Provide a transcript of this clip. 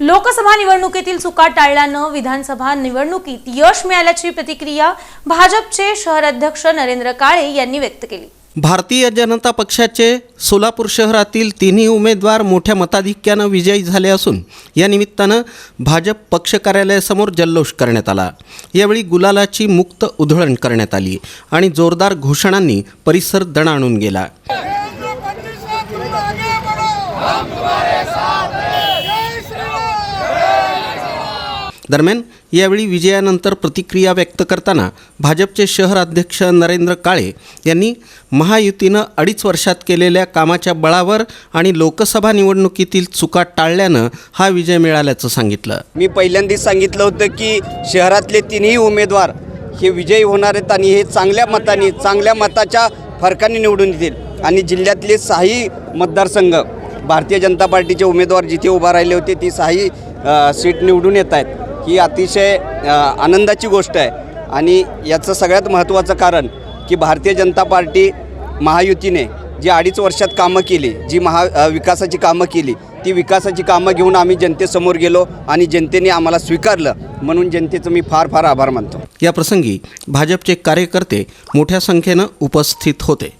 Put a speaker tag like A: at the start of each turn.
A: लोकसभा निवडणुकीतील चुका टाळल्यानं विधानसभा निवडणुकीत यश मिळाल्याची प्रतिक्रिया भाजपचे शहर अध्यक्ष नरेंद्र काळे यांनी व्यक्त केली.
B: भारतीय जनता पक्षाचे सोलापूर शहरातील तिन्ही उमेदवार मोठ्या मताधिक्यानं विजयी झाले असून या निमित्तानं भाजप पक्ष कार्यालयासमोर जल्लोष करण्यात आला. यावेळी गुलालाची मुक्त उधळण करण्यात आली आणि जोरदार घोषणांनी परिसर दणाणून गेला. दरम्यान यावेळी विजयानंतर प्रतिक्रिया व्यक्त करताना भाजपचे शहर अध्यक्ष नरेंद्र काळे यांनी महायुतीनं अडीच वर्षात केलेल्या कामाच्या बळावर आणि लोकसभा निवडणुकीतील चुका टाळल्यानं हा विजय मिळाल्याचं सांगितलं.
C: मी पहिल्यांदाच सांगितलं होतं की शहरातले तिन्ही उमेदवार हे विजयी होणार आहेत आणि हे चांगल्या मताने चांगल्या मताच्या फरकाने निवडून येतील. आणि जिल्ह्यातले सहाही मतदारसंघ भारतीय जनता पार्टीचे उमेदवार जिथे उभा राहिले होते ती सहाही सीट निवडून येत आहेत. ही अतिशय आनंदाची गोष्ट आहे. आणि याचं सगळ्यात महत्त्वाचं कारण की भारतीय जनता पार्टी महायुतीने जी अडीच वर्षात कामं केली जी महा विकासाची कामं केली ती विकासाची कामं घेऊन आम्ही जनतेसमोर गेलो आणि जनतेने आम्हाला स्वीकारलं. म्हणून जनतेचं मी फार फार आभार मानतो.
B: या प्रसंगी भाजपचे कार्यकर्ते मोठ्या संख्येनं उपस्थित होते.